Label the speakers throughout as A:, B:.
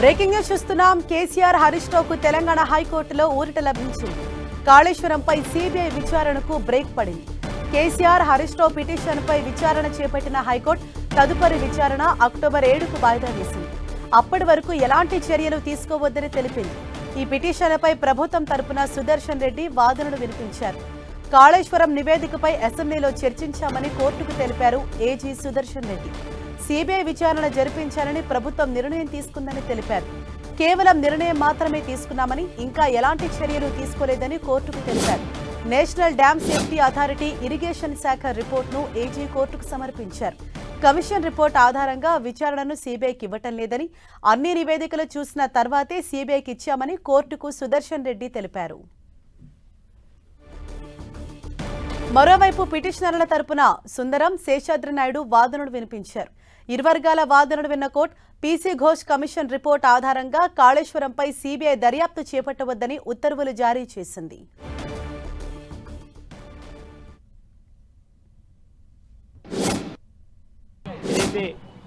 A: Breaking news చూస్తున్నాం. కేసీఆర్ హరీష్ రావుకు తెలంగాణ హైకోర్టులో ఊరట లభించింది. కాళేశ్వరంపై సిబిఐ విచారణకు బ్రేక్ పడింది. కేసీఆర్ హరీష్ రావు పిటిషన్పై విచారణ చేపట్టిన హైకోర్టు తదుపరి విచారణ అక్టోబర్ ఏడుకు వాయిదా వేసింది. అప్పటి వరకు ఎలాంటి చర్యలు తీసుకోవద్దని తెలిపింది. ఈ పిటిషన్పై ప్రభుత్వం తరపున సుదర్శన్ రెడ్డి వాదనలు వినిపించారు. కాళేశ్వరం నివేదికపై అసెంబ్లీలో చర్చించామని కోర్టుకు తెలిపారు ఏజీ సుదర్శన్ రెడ్డి. సిబిఐ విచారణ జరిపించాలని ప్రభుత్వం నిర్ణయం తీసుకుందని తెలిపారు. కేవలం నిర్ణయం మాత్రమే తీసుకున్నామని ఇంకా ఎలాంటి చర్యలు తీసుకోలేదని కోర్టుకు తెలిపారు. National dam safety authority irrigation శాఖ రిపోర్టును ఏజీ కోర్టుకు సమర్పించారు. కమిషన్ రిపోర్ట్ ఆధారంగా విచారణను సీబీఐకి ఇవ్వటం లేదని అన్ని నివేదికలు చూసిన తర్వాతే సీబీఐకి ఇచ్చామని కోర్టుకు సుదర్శన్ రెడ్డి తెలిపారు. మరోవైపు పిటిషనర్ల తరపున సుందరం శేషాద్రి నాయుడు వాదనలు వినిపించారు. ఇరువర్గాల వాదనలు విన్న court PC Ghosh commission report ఆధారంగా కాళేశ్వరంపై సీబీఐ దర్యాప్తు చేపట్టవద్దని ఉత్తర్వులు జారీ చేసింది.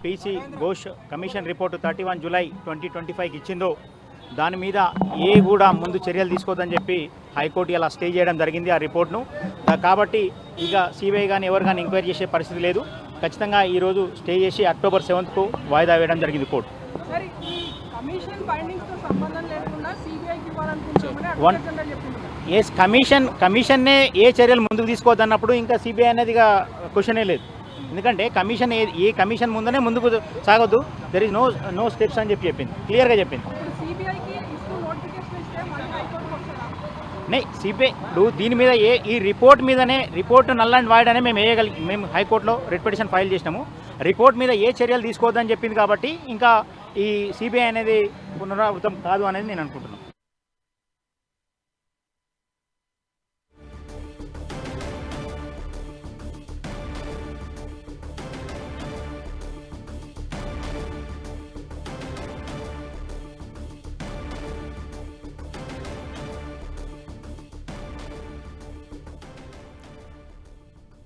B: PC Ghosh commission report thirty one July twenty twenty ఫైవ్కి ఇచ్చిందో దాని మీద ఏ కూడా ముందు చర్యలు తీసుకోవద్దని చెప్పి హైకోర్టు ఇలా స్టే చేయడం జరిగింది ఆ రిపోర్ట్ను. కాబట్టి ఇక సిబిఐ కానీ ఎవరు కానీ ఎంక్వైరీ చేసే పరిస్థితి లేదు. ఖచ్చితంగా ఈరోజు స్టే చేసి అక్టోబర్ సెవెంత్కు వాయిదా వేయడం జరిగింది కోర్టు.
C: చెప్పింది
B: ఏ కమిషన్ కమిషన్నే ఏ చర్యలు ముందుకు తీసుకోవద్దన్నప్పుడు ఇంకా సిబిఐ అనేది ఇక క్వశ్చనే లేదు. ఎందుకంటే కమిషన్ ఏ ఏ కమిషన్ ముందనే ముందుకు సాగొద్దు. There is no no steps అని చెప్పి చెప్పింది. క్లియర్గా చెప్పింది
C: ఇప్పుడు సిబిఐకి ఇస్తూ నోటిఫికేషన్ ఇస్తే మళ్ళీ హైకోర్టుకు వస్తారా
B: నే సిబిఐ ఇప్పుడు దీని మీద ఏ ఈ రిపోర్ట్ మీదనే రిపోర్ట్ నల్ అండ్ వాయిడ్ అనే మేము వేయగలి మేము హైకోర్టులో రిట్ పిటిషన్ ఫైల్ చేసినాము. రిపోర్ట్ మీద ఏ చర్యలు తీసుకోవద్దని చెప్పింది కాబట్టి ఇంకా ఈ సిబిఐ అనేది పునరావృతం కాదు అనేది నేను అనుకుంటున్నాను.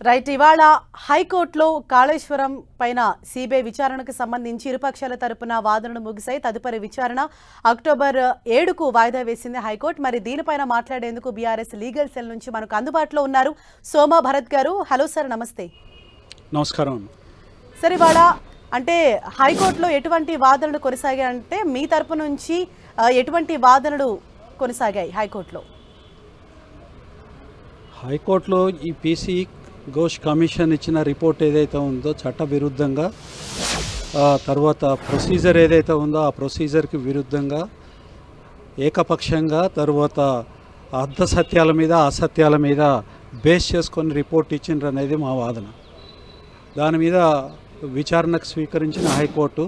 A: రైట్ ఇవాళ హైకోర్టులో కాళేశ్వరం పైన సిబిఐ విచారణకు సంబంధించి ఇరుపక్షాల తరపున వాదనలు ముగిశాయి. తదుపరి విచారణ అక్టోబర్ ఏడుకు వాయిదా వేసింది హైకోర్టు. మరి దీనిపైన మాట్లాడేందుకు బీఆర్ఎస్ లీగల్ సెల్ నుంచి మనకు అందుబాటులో ఉన్నారు సోమా భరత్ గారు. హలో సార్ నమస్తే.
D: నమస్కారం
A: సార్ ఇవాళ అంటే హైకోర్టులో ఎటువంటి వాదనలు కొనసాగాయంటే మీ తరపు నుంచి ఎటువంటి వాదనలు కొనసాగాయి హైకోర్టులో?
D: హైకోర్టులో ఈ పీసీ ఘోష్ కమిషన్ ఇచ్చిన రిపోర్ట్ ఏదైతే ఉందో చట్ట విరుద్ధంగా తర్వాత ప్రొసీజర్ ఏదైతే ఉందో ఆ ప్రొసీజర్కి విరుద్ధంగా ఏకపక్షంగా తర్వాత అర్ధ సత్యాల మీద అసత్యాల మీద బేస్ చేసుకొని రిపోర్ట్ ఇచ్చిండ్రు అనేది మా వాదన. దాని మీద విచారణకు స్వీకరించిన హైకోర్టు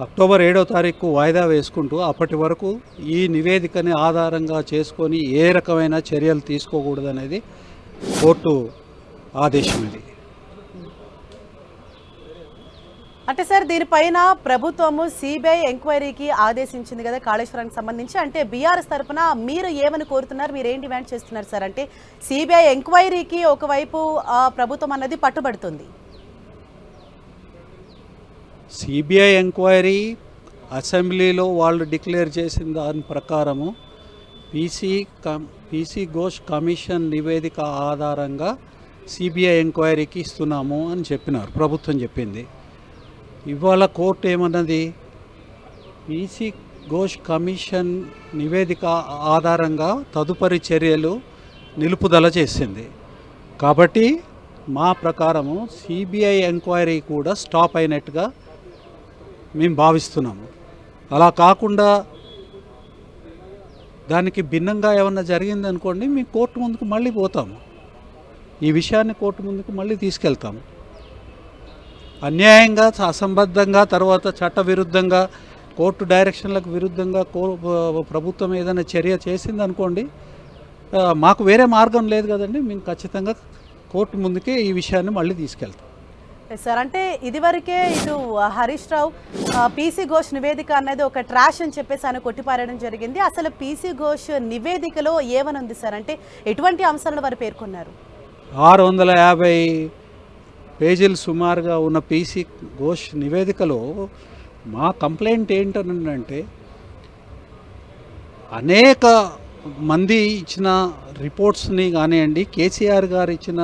D: అక్టోబర్ ఏడో తారీఖు వాయిదా వేసుకుంటూ అప్పటి వరకు ఈ నివేదికని ఆధారంగా చేసుకొని ఏ రకమైన చర్యలు తీసుకోకూడదనేది కోర్టు ఆదేశం ఇది
A: అంటే సార్ దీనిపైన ప్రభుత్వము సిబిఐ ఎంక్వైరీకి ఆదేశించింది కదా కాళేశ్వరానికి సంబంధించి. అంటే బీఆర్ఎస్ తరపున మీరు ఏమని కోరుతున్నారు? మీరు ఏం డిమాండ్ చేస్తున్నారు సార్? అంటే సిబిఐ ఎంక్వైరీకి ఒకవైపు ప్రభుత్వం అన్నది పట్టుబడుతుంది.
D: సిబిఐ ఎంక్వైరీ అసెంబ్లీలో వాళ్ళు డిక్లేర్ చేసిన దాని ప్రకారము పీసీ కమ్ పీసీ ఘోష్ కమిషన్ నివేదిక ఆధారంగా సిబిఐ ఎంక్వైరీకి ఇస్తున్నాము అని చెప్పినారు ప్రభుత్వం చెప్పింది. ఇవాళ కోర్టు ఏమన్నది? పీసీ ఘోష్ కమిషన్ నివేదిక ఆధారంగా తదుపరి చర్యలు నిలుపుదల చేసింది. కాబట్టి మా ప్రకారము సిబిఐ ఎంక్వైరీ కూడా స్టాప్ అయినట్టుగా మేము భావిస్తున్నాము. అలా కాకుండా దానికి భిన్నంగా ఏమన్నా జరిగిందనుకోండి మేము కోర్టు ముందుకు మళ్ళీ పోతాము. ఈ విషయాన్ని కోర్టు ముందుకు మళ్ళీ తీసుకెళ్తాము. అన్యాయంగా అసంబద్ధంగా తర్వాత చట్ట విరుద్ధంగా కోర్టు డైరెక్షన్లకు విరుద్ధంగా కో ప్రభుత్వం ఏదైనా చర్య చేసిందనుకోండి మాకు వేరే మార్గం లేదు కదండి. మేము ఖచ్చితంగా కోర్టు ముందుకే ఈ విషయాన్ని మళ్ళీ తీసుకెళ్తాం.
A: సార్ అంటే ఇదివరకే ఇటు హరీష్ రావు పీసీ ఘోష్ నివేదిక అనేది ఒక ట్రాష్ అని చెప్పేసి ఆయన కొట్టిపారడం జరిగింది. అసలు పీసీ ఘోష్ నివేదికలో ఏమని ఉంది సార్ అంటే ఎటువంటి అంశాలను వారు పేర్కొన్నారు?
D: ఆరు వందల యాభై పేజీలు సుమారుగా ఉన్న పీసీ ఘోష్ నివేదికలో మా కంప్లైంట్ ఏంటనంటే అనేక మంది ఇచ్చిన రిపోర్ట్స్ని కానివ్వండి కేసీఆర్ గారు ఇచ్చిన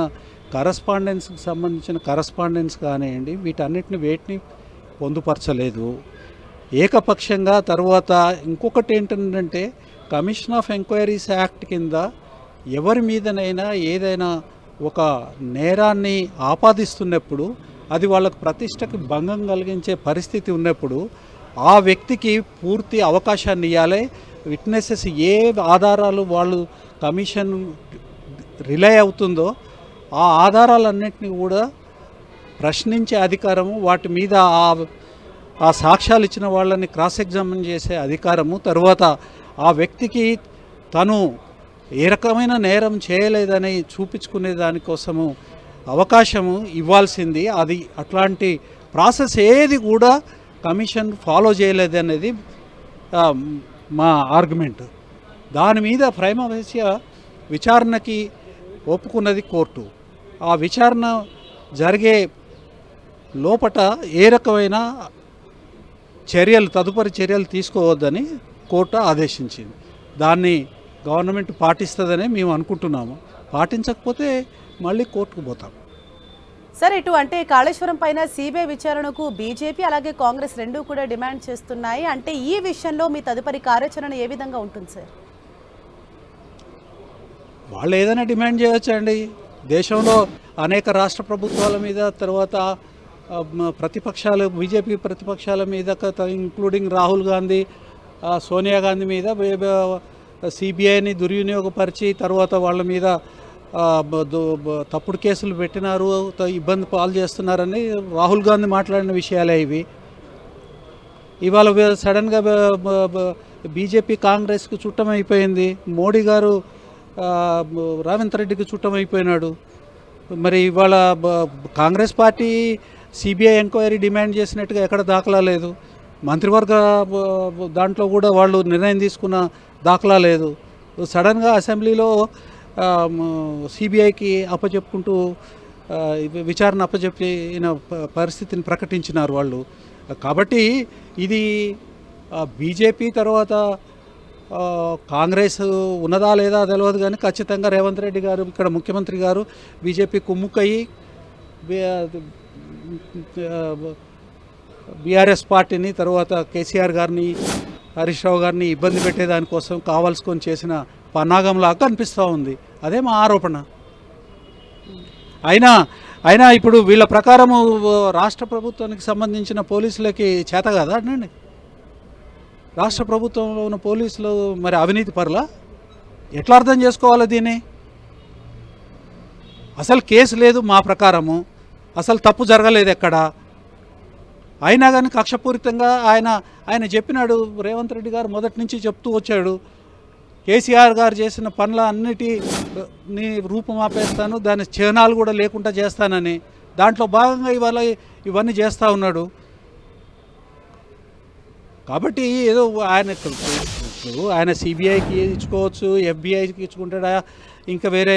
D: కరస్పాండెన్స్కి సంబంధించిన కరస్పాండెన్స్ కానివ్వండి వీటన్నిటిని వేటిని పొందుపరచలేదు. ఏకపక్షంగా తర్వాత ఇంకొకటి ఏంటంటే కమిషన్ ఆఫ్ ఎంక్వైరీస్ యాక్ట్ కింద ఎవరి మీదనైనా ఏదైనా ఒక నేరాన్ని ఆపాదిస్తున్నప్పుడు అది వాళ్ళకు ప్రతిష్టకి భంగం కలిగించే పరిస్థితి ఉన్నప్పుడు ఆ వ్యక్తికి పూర్తి అవకాశాన్ని ఇవ్వాలి విట్నెసెస్ ఏ ఆధారాలు వాళ్ళు కమిషన్ రిలే అవుతుందో ఆ ఆధారాలన్నింటినీ కూడా ప్రశ్నించే అధికారము వాటి మీద ఆ ఆ సాక్ష్యాలు ఇచ్చిన వాళ్ళని క్రాస్ ఎగ్జామిన్ చేసే అధికారము. తర్వాత ఆ వ్యక్తికి తను ఏ రకమైన నేరం చేయలేదని చూపించుకునే దానికోసము అవకాశము ఇవ్వాల్సింది. అది అట్లాంటి ప్రాసెస్ ఏది కూడా కమిషన్ ఫాలో చేయలేదనేది మా ఆర్గ్యుమెంట్. దాని మీద ప్రైమవేశ్య విచారణకి ఒప్పుకున్నది కోర్టు. ఆ విచారణ జరిగే లోపట ఏ రకమైన చర్యలు తదుపరి చర్యలు తీసుకోవద్దని కోర్టు ఆదేశించింది. దాన్ని గవర్నమెంట్ పాటిస్తుందని మేము అనుకుంటున్నాము. పాటించకపోతే మళ్ళీ కోర్టుకు పోతాం.
A: సార్ ఇటు అంటే కాళేశ్వరం పైన సిబిఐ విచారణకు బీజేపీ అలాగే కాంగ్రెస్ రెండూ కూడా డిమాండ్ చేస్తున్నాయి. అంటే ఈ విషయంలో మీ తదుపరి కార్యాచరణ ఏ విధంగా ఉంటుంది సార్?
D: వాళ్ళు ఏదైనా డిమాండ్ చేయొచ్చండి. దేశంలో అనేక రాష్ట్ర ప్రభుత్వాల మీద తర్వాత ప్రతిపక్షాలు బీజేపీ ప్రతిపక్షాల మీద ఇంక్లూడింగ్ రాహుల్ గాంధీ సోనియా గాంధీ మీద సిబిఐని దుర్వినియోగపరిచి తర్వాత వాళ్ళ మీద తప్పుడు కేసులు పెట్టినారు ఇబ్బంది పాలు చేస్తున్నారని రాహుల్ గాంధీ మాట్లాడిన విషయాలే ఇవి. ఇవాళ సడన్గా బీజేపీ కాంగ్రెస్కు చుట్టమైపోయింది. మోడీ గారు రేవంత్ రెడ్డికి చుట్టం అయిపోయినాడు. మరి ఇవాళ Congress party CBI enquiry demand చేసినట్టుగా ఎక్కడ దాఖలా లేదు. మంత్రివర్గ దాంట్లో కూడా వాళ్ళు నిర్ణయం తీసుకున్న దాఖలా లేదు. సడన్గా అసెంబ్లీలో సిబిఐకి అప్పచెప్పుకుంటూ విచారణ అప్పచెప్పిన ప- పరిస్థితిని ప్రకటించినారు వాళ్ళు. కాబట్టి ఇది బీజేపీ తర్వాత కాంగ్రెస్ ఉన్నదా లేదా తెలియదు కానీ ఖచ్చితంగా రేవంత్ రెడ్డి గారు ఇక్కడ ముఖ్యమంత్రి గారు బీజేపీ కుమ్ముక్కయ్యి బీఆర్ఎస్ పార్టీని తర్వాత కేసీఆర్ గారిని హరీష్ రావు గారిని ఇబ్బంది పెట్టేదానికోసం కావాల్సుకొని చేసిన పన్నాగంలాగా కనిపిస్తూ ఉంది. అదే మా ఆరోపణ. అయినా అయినా ఇప్పుడు వీళ్ళ ప్రకారము రాష్ట్ర ప్రభుత్వానికి సంబంధించిన పోలీసులకి చేత కదా అండి? రాష్ట్ర ప్రభుత్వంలో ఉన్న పోలీసులు మరి అవినీతి పరులా? ఎట్లా అర్థం చేసుకోవాలి దీన్ని? అసలు కేసు లేదు మా ప్రకారము. అసలు తప్పు జరగలేదు ఎక్కడ? అయినా కానీ కక్షపూరితంగా ఆయన ఆయన చెప్పినాడు రేవంత్ రెడ్డి గారు మొదటి నుంచి చెప్తూ వచ్చాడు. కేసీఆర్ గారు చేసిన పనుల అన్నిటిని రూపమాపేస్తాను దాని చిహ్నాలు కూడా లేకుండా చేస్తానని. దాంట్లో భాగంగా ఇవాళ ఇవన్నీ చేస్తూ ఉన్నాడు. కాబట్టి ఏదో ఆయన ఇప్పుడు ఆయన సిబిఐకి ఇచ్చుకోవచ్చు ఎఫ్బిఐకి ఇచ్చుకుంటాడా ఇంకా వేరే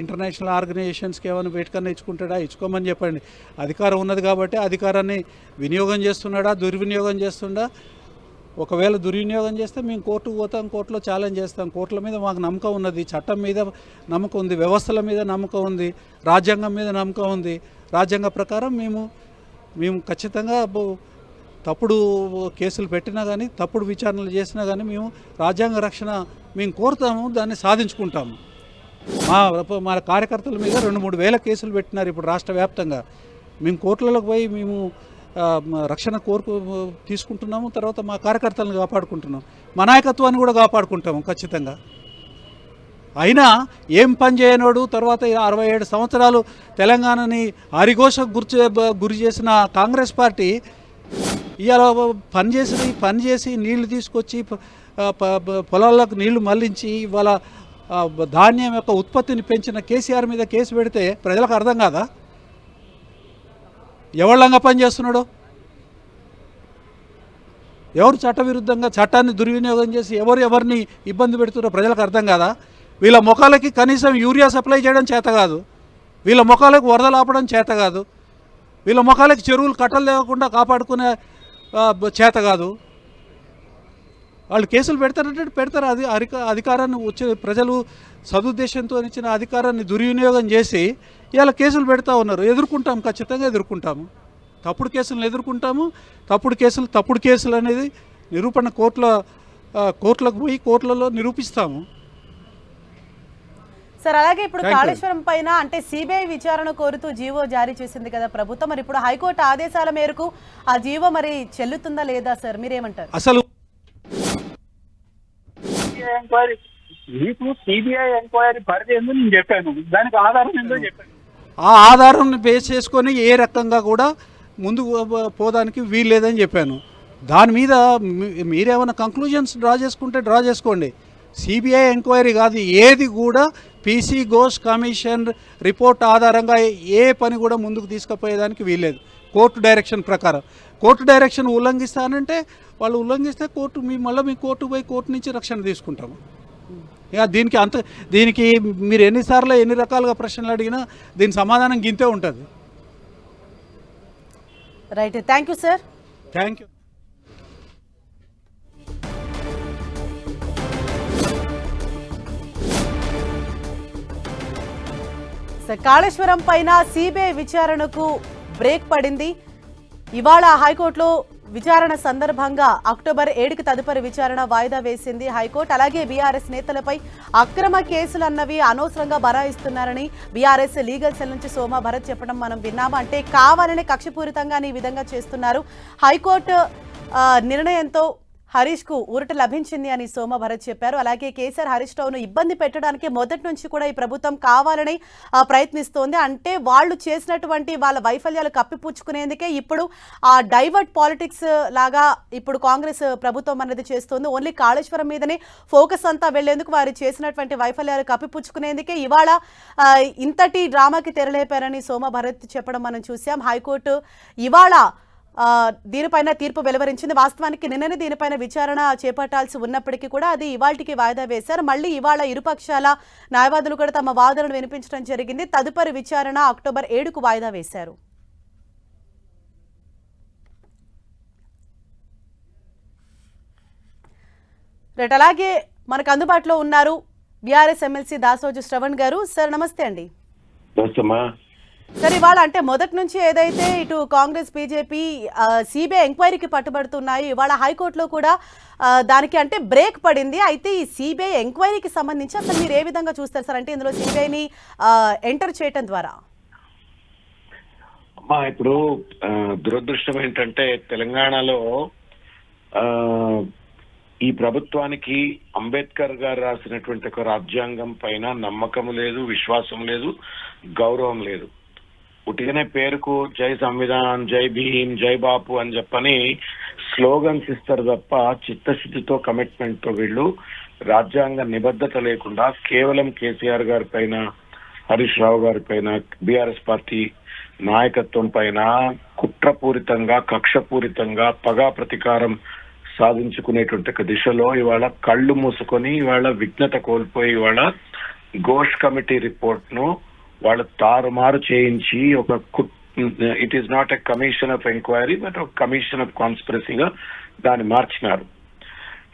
D: ఇంటర్నేషనల్ ఆర్గనైజేషన్స్కి ఏమైనా వేటికన్నా ఇచ్చుకుంటాడా ఇచ్చుకోమని చెప్పండి. అధికారం ఉన్నది కాబట్టి అధికారాన్ని వినియోగం చేస్తున్నాడా దుర్వినియోగం చేస్తుండా ఒకవేళ దుర్వినియోగం చేస్తే మేము కోర్టుకు పోతాం కోర్టులో ఛాలెంజ్ చేస్తాం. కోర్టుల మీద మాకు నమ్మకం ఉన్నది చట్టం మీద నమ్మకం ఉంది వ్యవస్థల మీద నమ్మకం ఉంది రాజ్యాంగం మీద నమ్మకం ఉంది. రాజ్యాంగ ప్రకారం మేము మేము ఖచ్చితంగా తప్పుడు కేసులు పెట్టినా కానీ తప్పుడు విచారణలు చేసినా కానీ మేము రాజ్యాంగ రక్షణ మేము కోరుతాము దాన్ని సాధించుకుంటాము. మా మా కార్యకర్తల మీద రెండు మూడు వేల కేసులు పెట్టినారు ఇప్పుడు రాష్ట్ర వ్యాప్తంగా. మేము కోర్టులకు పోయి మేము రక్షణ కోరుకు తీసుకుంటున్నాము తర్వాత మా కార్యకర్తలను కాపాడుకుంటున్నాం. మా నాయకత్వాన్ని కూడా కాపాడుకుంటాము ఖచ్చితంగా. అయినా ఏం పని చేయనోడు తర్వాత అరవై ఏడు సంవత్సరాలు తెలంగాణని హరిఘోషకు గురి గురి చేసిన కాంగ్రెస్ పార్టీ ఇలా పని చేసి పని చేసి నీళ్ళు తీసుకొచ్చి పొలాల్లోకి నీళ్ళు మళ్ళించి ఇవాళ ధాన్యం యొక్క ఉత్పత్తిని పెంచిన కేసీఆర్ మీద కేసు పెడితే ప్రజలకు అర్థం కాదా? ఎవళ్ళంగా పని చేస్తున్నాడు? ఎవరు చట్టవిరుద్ధంగా చట్టాన్ని దుర్వినియోగం చేసి ఎవరు ఎవరిని ఇబ్బంది పెడుతున్నారో ప్రజలకు అర్థం కాదా? వీళ్ళ ముఖాలకి కనీసం యూరియా సప్లై చేయడం చేత కాదు. వీళ్ళ ముఖాలకు వరదలు ఆపడం చేత కాదు. వీళ్ళ ముఖాలకి చెరువులు కట్టలు లేకుండా కాపాడుకునే చేత కాదు. వాళ్ళు కేసులు పెడతారంటే పెడతారు. అది అధిక అధికారాన్ని వచ్చే ప్రజలు సదుద్దేశంతో ఇచ్చిన అధికారాన్ని దుర్వినియోగం చేసి ఇలా కేసులు పెడతా ఉన్నారు. ఎదుర్కొంటాం ఖచ్చితంగా ఎదుర్కొంటాము. తప్పుడు కేసులను ఎదుర్కొంటాము. తప్పుడు కేసులు తప్పుడు కేసులు అనేది నిరూపణ కోర్టుల కోర్టులకు పోయి కోర్టులలో నిరూపిస్తాము.
A: సార్ అలాగే ఇప్పుడు. కాళేశ్వరం పైన అంటే సిబిఐ విచారణ కోరుతూ జీవో జారీ చేసింది కదా ప్రభుత్వం. మరి ఇప్పుడు హైకోర్టు ఆదేశాల మేరకు ఆ జీవో మరి చెల్లుతుందా లేదా సార్? మీరేమంటారు?
D: అసలు
E: సిబిఐ ఎంక్వైరీ. మీకు సిబిఐ ఎంక్వైరీ పరిధి ఏందో నేను చెప్పాను? దానికి ఆధారం ఏందో చెప్పాను?
D: ఆ ఆధారాన్ని బేస్ చేసుకొని ఏ రకంగా కూడా ముందుకు పో- పోదానికి వీల్లేదని చెప్పాను. దాని మీద మీరేమైనా కంక్లూజన్స్ డ్రా చేసుకుంటే డ్రా చేసుకోండి. సిబిఐ ఎంక్వైరీ కాదు ఏది కూడా పీసీ ఘోష్ కమిషన్ రిపోర్ట్ ఆధారంగా ఏ పని కూడా ముందుకు తీసుకుపోయేదానికి వీల్లేదు. కోర్టు డైరెక్షన్ ప్రకారం. కోర్టు డైరెక్షన్ ఉల్లంఘిస్తానంటే వాళ్ళు ఉల్లంఘిస్తే కోర్టు మీ మళ్ళీ మీ కోర్టు పోయి కోర్టు నుంచి రక్షణ తీసుకుంటాము ఇక దీనికి అంత దీనికి మీరు ఎన్నిసార్లు ఎన్ని రకాలుగా ప్రశ్నలు అడిగినా దీని సమాధానం గింతే ఉంటుంది.
A: Right. Thank you sir.
D: Thank you
A: Kaleshwaram పైన సిబిఐ విచారణకు బ్రేక్ పడింది. ఇవాళ హైకోర్టులో విచారణ సందర్భంగా అక్టోబర్ ఏడుకి తదుపరి విచారణ వాయిదా వేసింది హైకోర్టు. అలాగే బీఆర్ఎస్ నేతలపై అక్రమ కేసులు అన్నవి అనవసరంగా బరాయిస్తున్నారని బీఆర్ఎస్ లీగల్ సెల్ నుంచి సోమా భరత్ చెప్పడం మనం విన్నాము అంటే కావాలనే కక్షపూరితంగా ఈ విధంగా చేస్తున్నారు. హైకోర్టు నిర్ణయంతో హరీష్కు ఊరట లభించింది అని సోమ భరత్ చెప్పారు. అలాగే కేసీఆర్ హరీష్ రావును ఇబ్బంది పెట్టడానికి మొదటి నుంచి కూడా ఈ ప్రభుత్వం కావాలని ప్రయత్నిస్తోంది. అంటే వాళ్ళు చేసినటువంటి వాళ్ళ వైఫల్యాలు కప్పిపుచ్చుకునేందుకే ఇప్పుడు ఆ డైవర్ట్ పాలిటిక్స్ లాగా ఇప్పుడు కాంగ్రెస్ ప్రభుత్వం అనేది చేస్తోంది. ఓన్లీ కాళేశ్వరం మీదనే ఫోకస్ అంతా వెళ్ళేందుకు వారు చేసినటువంటి వైఫల్యాలు కప్పిపుచ్చుకునేందుకే ఇవాళ ఇంతటి డ్రామాకి తెరలేపారని సోమ భరత్ చెప్పడం మనం చూసాం హైకోర్టు ఇవాళ దీనిపైన తీర్పు వెలువరించింది. వాస్తవానికి నిన్ననే దీనిపైన విచారణ చేపట్టాల్సి ఉన్నప్పటికీ కూడా అది ఇవాళకి వాయిదా వేశారు. మళ్ళీ ఇవాళ ఇరుపక్షాల న్యాయవాదులు కూడా తమ వాదనలు వినిపించడం జరిగింది. తదుపరి విచారణ అక్టోబర్ ఏడుకు వాయిదా వేశారు. రేట్ అలాగే మనకు అందుబాటులో ఉన్నారు బీఆర్ఎస్ ఎమ్మెల్సీ దాసోజు శ్రవణ్ గారు. సార్ నమస్తే అండి. సరే ఇవాళ అంటే మొదటి నుంచి ఏదైతే ఇటు కాంగ్రెస్ బీజేపీ సిబిఐ ఎంక్వైరీకి పట్టుబడుతున్నాయి ఇవాళ హైకోర్టులో కూడా దానికి అంటే బ్రేక్ పడింది. అయితే ఈ సిబిఐ ఎంక్వైరీకి సంబంధించి అసలు మీరు ఏ విధంగా చూస్తారు సార్? అంటే ఇందులో సిబిఐని ఎంటర్ చేయటం ద్వారా.
F: అమ్మా ఇప్పుడు దురదృష్టం ఏంటంటే తెలంగాణలో ఈ ప్రభుత్వానికి అంబేద్కర్ గారు రాసినటువంటి ఒక రాజ్యాంగం పైన నమ్మకం లేదు విశ్వాసం లేదు గౌరవం లేదు. ఉట్టిగానే పేరుకు జై సంవిధాన్ జై భీమ్ జై బాపు అని చెప్పని స్లోగన్స్ ఇస్తారు తప్ప చిత్తశుద్ధితో కమిట్మెంట్తో వీళ్ళు రాజ్యాంగ నిబద్ధత లేకుండా కేవలం కేసీఆర్ గారి పైన హరీష్ రావు గారి పైన బీఆర్ఎస్ పార్టీ నాయకత్వం పైన కుట్రపూరితంగా కక్షపూరితంగా పగా ప్రతీకారం సాధించుకునేటువంటి ఒక దిశలో ఇవాళ కళ్ళు మూసుకొని ఇవాళ విఘ్నత కోల్పోయి ఇవాళ ఘోష్ కమిటీ రిపోర్ట్ను వాళ్ళు తారుమారు చేయించి ఒక it is not a commission of enquiry but ఒక కమిషన్ ఆఫ్ కాన్స్పిరసీగా దాన్ని మార్చినారు.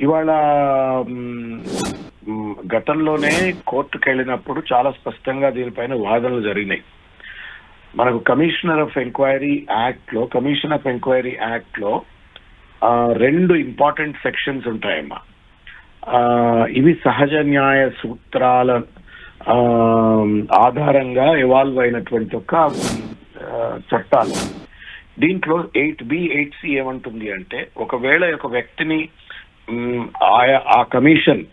F: ఇవాళ గతంలోనే కోర్టుకు వెళ్ళినప్పుడు చాలా స్పష్టంగా దీనిపైన వాదనలు జరిగినాయి. మనకు కమిషనర్ ఆఫ్ ఎంక్వైరీ యాక్ట్లో కమిషన్ ఆఫ్ ఎంక్వైరీ యాక్ట్లో రెండు ఇంపార్టెంట్ సెక్షన్స్ ఉంటాయమ్మా. ఇవి సహజ న్యాయ సూత్రాల ఆధారంగా ఎవాల్వ్ అయినటువంటి ఒక చట్టాలు. దీంట్లో ఎయిట్ బి ఎయిట్ సి ఏమంటుంది అంటే ఒకవేళ ఒక వ్యక్తిని ఆయా ఆ కమిషన్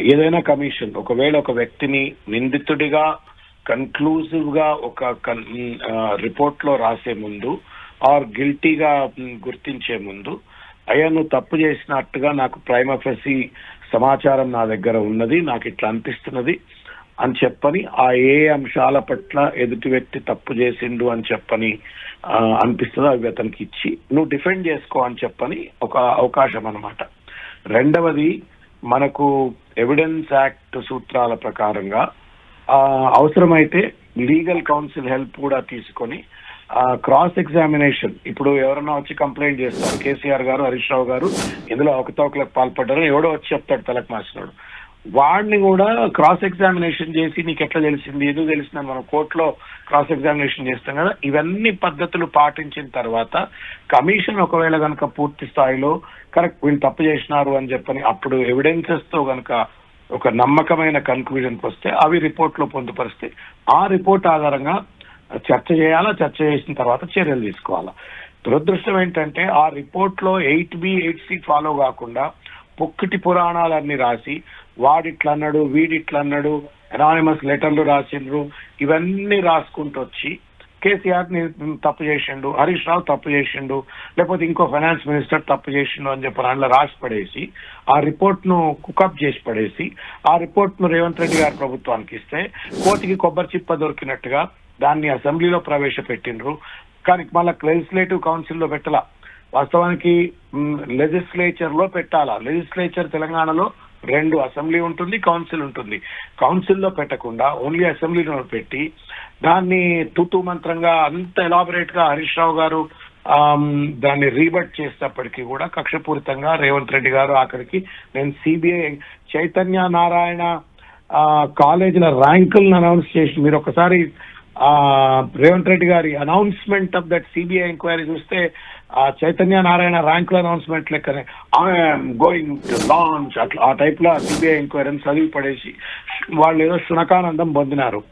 F: ఏదైనా కమిషన్ ఒకవేళ ఒక వ్యక్తిని నిందితుడిగా కన్క్లూజివ్గా ఒక రిపోర్ట్లో రాసే ముందు ఆర్ గిల్టీగా గుర్తించే ముందు అయ్యా నువ్వు తప్పు చేసినట్టుగా నాకు ప్రైమఫెసీ సమాచారం నా దగ్గర ఉన్నది నాకు ఇట్లా అనిపిస్తున్నది అని చెప్పని ఆ ఏ అంశాల పట్ల ఎదుటి వ్యక్తి తప్పు చేసిండు అని చెప్పని అనిపిస్తుందో అవి అతనికి ఇచ్చి నువ్వు డిఫెండ్ చేసుకో అని చెప్పని ఒక అవకాశం అన్నమాట. రెండవది మనకు ఎవిడెన్స్ యాక్ట్ సూత్రాల ప్రకారంగా అవసరమైతే లీగల్ కౌన్సిల్ హెల్ప్ కూడా తీసుకొని క్రాస్ ఎగ్జామినేషన్ ఇప్పుడు ఎవరన్నా వచ్చి కంప్లైంట్ చేస్తారు కేసీఆర్ గారు హరీష్ రావు గారు ఇందులో అవకతవకలకు పాల్పడ్డారు ఎవడో వచ్చి చెప్తాడు తలకు మార్చినాడు. వాడిని కూడా క్రాస్ ఎగ్జామినేషన్ చేసి నీకు ఎట్లా తెలిసింది ఎందుకు తెలిసిందని మనం కోర్టులో క్రాస్ ఎగ్జామినేషన్ చేస్తాం కదా ఇవన్నీ పద్ధతులు పాటించిన తర్వాత కమిషన్ ఒకవేళ కనుక పూర్తి స్థాయిలో కరెక్ట్ వీళ్ళు తప్పు చేసినారు అని చెప్పని అప్పుడు ఎవిడెన్సెస్తో కనుక ఒక నమ్మకమైన కన్క్లూజన్కి వస్తే అవి రిపోర్ట్లో పొందుపరిస్తే ఆ రిపోర్ట్ ఆధారంగా చర్చ చేయాలా? చర్చ చేసిన తర్వాత చర్యలు తీసుకోవాలా? దురదృష్టం ఏంటంటే ఆ రిపోర్ట్లో eight B eight C follow కాకుండా పొక్కిటి పురాణాలన్నీ రాసి వాడిట్లన్నాడు వీడిట్లన్నాడు అనానిమస్ లెటర్లు రాసిండ్రు ఇవన్నీ రాసుకుంటూ వచ్చి కేసీఆర్ని తప్పు చేసిండు హరీష్ రావు తప్పు చేసిండు లేకపోతే ఇంకో ఫైనాన్స్ మినిస్టర్ తప్పు చేసిండు అని చెప్పి అందులో రాసి పడేసి ఆ రిపోర్ట్ను కుకప్ చేసి పడేసి ఆ రిపోర్ట్ను రేవంత్ రెడ్డి గారి ప్రభుత్వానికి ఇస్తే కోతికి కొబ్బరి చిప్ప దొరికినట్టుగా దాన్ని అసెంబ్లీలో ప్రవేశపెట్టిండ్రు. కానీ మళ్ళీ లెజిస్లేటివ్ కౌన్సిల్లో పెట్టాల. వాస్తవానికి లెజిస్లేచర్లో పెట్టాలా. లెజిస్లేచర్ తెలంగాణలో రెండు అసెంబ్లీ ఉంటుంది కౌన్సిల్ ఉంటుంది. కౌన్సిల్లో పెట్టకుండా ఓన్లీ అసెంబ్లీలో పెట్టి దాన్ని తూతూ మంత్రంగా అంత ఎలాబరేట్గా హరీష్ రావు గారు దాన్ని రీబట్ చేసేటప్పటికీ కూడా కక్షపూరితంగా రేవంత్ రెడ్డి గారు అక్కడికి నేను సిబిఐ చైతన్య నారాయణ కాలేజీల ర్యాంకులను అనౌన్స్ చేసి మీరు ఒకసారి రేవంత్ రెడ్డి గారి announcement of that CBI enquiry చూస్తే ఆ చైతన్య నారాయణ ర్యాంకుల అనౌన్స్మెంట్ లెక్కనే. ఐఎమ్ గోయింగ్ టు లాంచ్ అట్లా ఆ టైప్లో సిబిఐ ఎంక్వైరీని చదివి పడేసి వాళ్ళు ఏదో శునకానందం పొందినారు.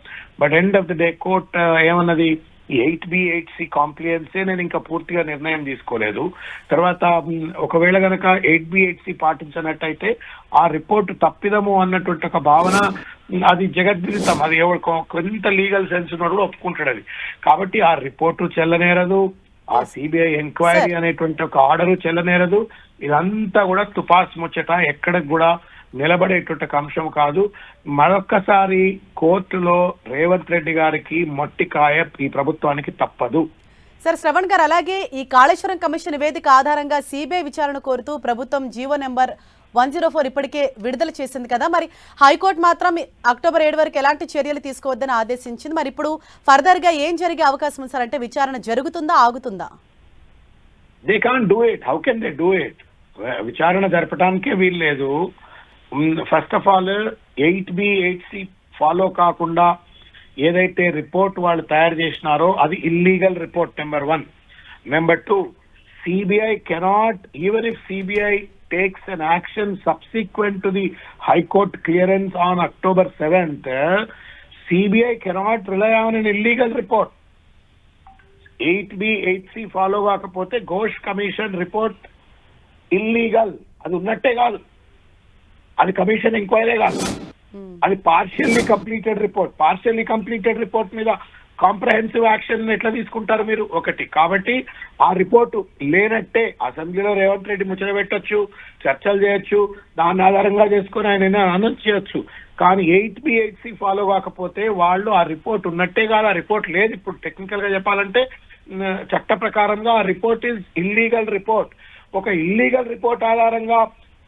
F: But end of the day court ఏమన్నది ఎయిట్ బి ఎయిట్ సి కాంప్లియన్సే నేను ఇంకా పూర్తిగా నిర్ణయం తీసుకోలేదు. తర్వాత ఒకవేళ గనక ఎయిట్ బి ఎయిట్ సి పాటించినట్టయితే ఆ రిపోర్ట్ తప్పిదము అన్నటువంటి ఒక భావన అది జగద్విదితం అది ఎవరు కొంత లీగల్ సెన్స్ ఉన్నోడు కూడా ఒప్పుకుంటాడు అది. కాబట్టి ఆ రిపోర్టు చెల్లనేరదు ఆ సిబిఐ ఎంక్వైరీ అనేటువంటి ఒక ఆర్డర్ చెల్లనేరదు. ఇదంతా కూడా తుపాస్ ముచ్చట. ఎక్కడికి కూడా నిలబడేటువంటి అంశం కాదు. మరొక్కసారి కోర్టులో రేవంత్ రెడ్డి గారికి మొట్టికాయ ఈ ప్రభుత్వానికి తప్పదు.
A: సార్ శ్రవణ్ గారు అలాగే ఈ కాళేశ్వరం కమిషన్ నివేదిక ఆధారంగా సిబిఐ విచారణ కోరుతూ ప్రభుత్వం GO number one zero four ఇప్పటికే విడుదల చేసింది కదా. మరి హైకోర్టు మాత్రం అక్టోబర్ ఏడు వరకు ఎలాంటి చర్యలు తీసుకోవద్దని ఆదేశించింది. మరి ఇప్పుడు ఫర్దర్గా ఏం జరిగే అవకాశం ఉంది సార్? అంటే విచారణ జరుగుతుందా ఆగుతుందా?
F: They can do it how can they do it విచారణ జరపడానికే వీల్లేదు. First of all eight B eight C follow కాకుండా ఏదైతే రిపోర్ట్ వాళ్ళు తయారు చేసినారో అది illegal report number one number two CBI cannot even if CBI takes an action subsequent to the high court clearance on October seventh CBI cannot rely on an illegal report eight B eight C follow కాకపోతే Ghosh commission report illegal అది ఉన్నట్టే కాదు. అది commission enquiry కాదు. అది partially completed report partially completed report మీద comprehensive action ఎట్లా తీసుకుంటారు మీరు? ఒకటి. కాబట్టి ఆ రిపోర్టు లేనట్టే అసెంబ్లీలో రేవంత్ రెడ్డి ముచ్చట పెట్టొచ్చు చర్చలు చేయొచ్చు దాన్ని ఆధారంగా చేసుకొని ఆయన అనౌన్స్ చేయొచ్చు. కానీ eight B eight C follow కాకపోతే వాళ్ళు ఆ రిపోర్ట్ ఉన్నట్టే కాదు. ఆ రిపోర్ట్ లేదు. ఇప్పుడు టెక్నికల్గా చెప్పాలంటే చట్ట ప్రకారంగా ఆ రిపోర్ట్ ఇస్ ఇల్లీగల్ రిపోర్ట్ ఒక ఇల్లీగల్ రిపోర్ట్ ఆధారంగా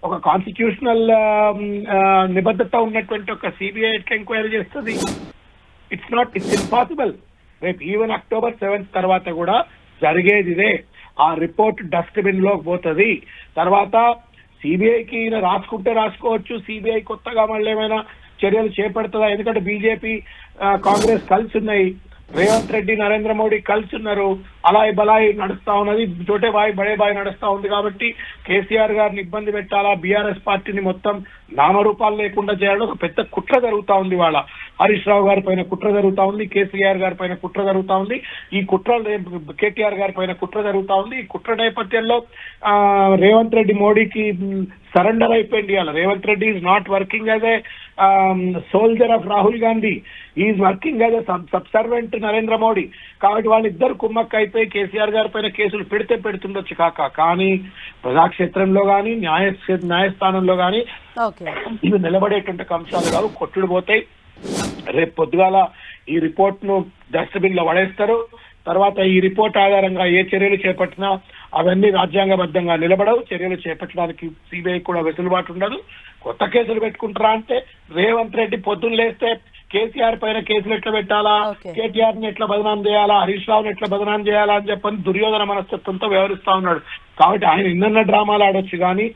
F: ఒక కాన్స్టిట్యూషనల్ um, uh, నిబద్ధత ఉన్నటువంటి ఒక సిబిఐ ఎట్లా ఎంక్వైరీ చేస్తుంది? ఇట్స్ నాట్ ఇట్స్ ఇంపాసిబుల్ రేపు ఈవెన్ అక్టోబర్ సెవెంత్ తర్వాత కూడా జరిగేది ఇదే. ఆ రిపోర్ట్ డస్ట్బిన్లోకి పోతుంది. తర్వాత సిబిఐకి ఈయన రాసుకుంటే రాసుకోవచ్చు. సిబిఐ కొత్తగా మళ్ళీ ఏమైనా చర్యలు చేపడుతుందా? ఎందుకంటే బీజేపీ కాంగ్రెస్ uh, కలిసి ఉన్నాయి. రేవంత్ రెడ్డి నరేంద్ర మోడీ కలిసి ఉన్నారు. అలాయ్ బలాయ్ నడుస్తా ఉన్నది. చోటే బాయ్ బడే బాయ్ నడుస్తా ఉంది కాబట్టి కేసీఆర్ గారిని ఇబ్బంది పెట్టాలా? బీఆర్ఎస్ పార్టీని మొత్తం నామరూపాలు లేకుండా చేయాలని ఒక పెద్ద కుట్ర జరుగుతా ఉంది వాళ్ళ హరీష్ రావు గారి పైన కుట్ర జరుగుతా ఉంది కేసీఆర్ గారి పైన కుట్ర జరుగుతా ఉంది ఈ కుట్ర కేటీఆర్ గారి పైన కుట్ర జరుగుతా ఉంది. ఈ కుట్ర నేపథ్యంలో ఆ, రేవంత్ రెడ్డి మోడీకి సరెండర్ అయిపోయింది ఇవాళ. Revanth Reddy is not working as a soldier of Rahul Gandhi is working as a subservient Narendra Modi కాబట్టి వాళ్ళిద్దరు కుమ్మక్క అయిపోయి కేసీఆర్ గారి పైన కేసులు పెడితే పెడుతుండొచ్చు కాక. కానీ ప్రజాక్షేత్రంలో కానీ న్యాయ న్యాయస్థానంలో కానీ ఇవి నిలబడేటువంటి అంశాలు కావు కొట్టుడు పోతాయి. రేపు పొద్దుగాల ఈ రిపోర్ట్ను డస్ట్బిన్లో పడేస్తారు. తర్వాత ఈ రిపోర్ట్ ఆధారంగా ఏ చర్యలు చేపట్టినా అవన్నీ రాజ్యాంగబద్ధంగా నిలబడవు. చర్యలు చేపట్టడానికి సిబిఐ కూడా వెసులుబాటు ఉండదు. కొత్త కేసులు పెట్టుకుంటారా అంటే రేవంత్ రెడ్డి పొద్దున్న లేస్తే కేసీఆర్ పైన కేసులు ఎట్లా పెట్టాలా. కేటీఆర్ని ఎట్లా బదనాం చేయాలా? హరీష్ రావుని ఎట్లా బదనాం చేయాలా? అని చెప్పని దుర్యోధన మనస్తత్వంతో వ్యవహరిస్తా ఉన్నాడు. కాబట్టి ఆయన ఇన్నన్న డ్రామాలు ఆడొచ్చు కానీ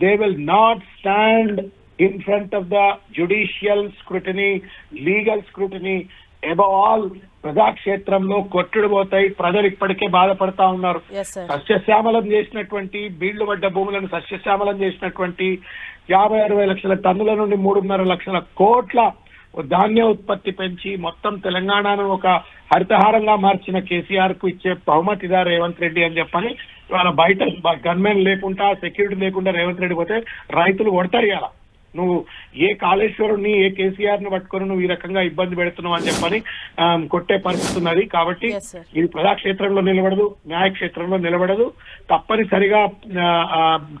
F: they will not stand in front of the judicial scrutiny legal scrutiny above all ప్రజాక్షేత్రంలో కొట్టుడు పోతాయి. ప్రజలు ఇప్పటికే బాధపడతా ఉన్నారు. సస్యశ్యామలం చేసినటువంటి బీళ్ళు పడ్డ భూములను సస్యశ్యామలం చేసినటువంటి యాభై అరవై లక్షల టన్నుల నుండి మూడున్నర లక్షల కోట్ల ధాన్య ఉత్పత్తి పెంచి మొత్తం తెలంగాణను ఒక హరితహారంగా మార్చిన కేసీఆర్కు ఇచ్చే బహుమతిదా రేవంత్ రెడ్డి అని చెప్పని ఇవాళ బయట గన్మెన్ లేకుండా సెక్యూరిటీ లేకుండా రేవంత్ రెడ్డి పోతే రైతులు కొడతారు ఇవాళ. నువ్వు ఏ కాళేశ్వరుని ఏ కేసీఆర్ను పట్టుకొని నువ్వు ఈ రకంగా ఇబ్బంది పెడుతున్నావు అని చెప్పని కొట్టే పరిస్థితి ఉన్నది. కాబట్టి. ఇది ప్రజాక్షేత్రంలో నిలబడదు న్యాయక్షేత్రంలో నిలబడదు. తప్పనిసరిగా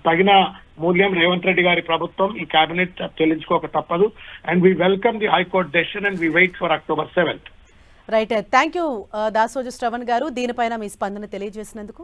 F: తగిన మూల్యం రేవంత్ రెడ్డి గారి ప్రభుత్వం ఈ కేబినెట్ చెల్లించుకోక తప్పదు. And we welcome the high court decision and we wait for October seventh
A: right thank you Dasoju Sravan గారు. దీనిపైన మీ స్పందన తెలియజేసినందుకు.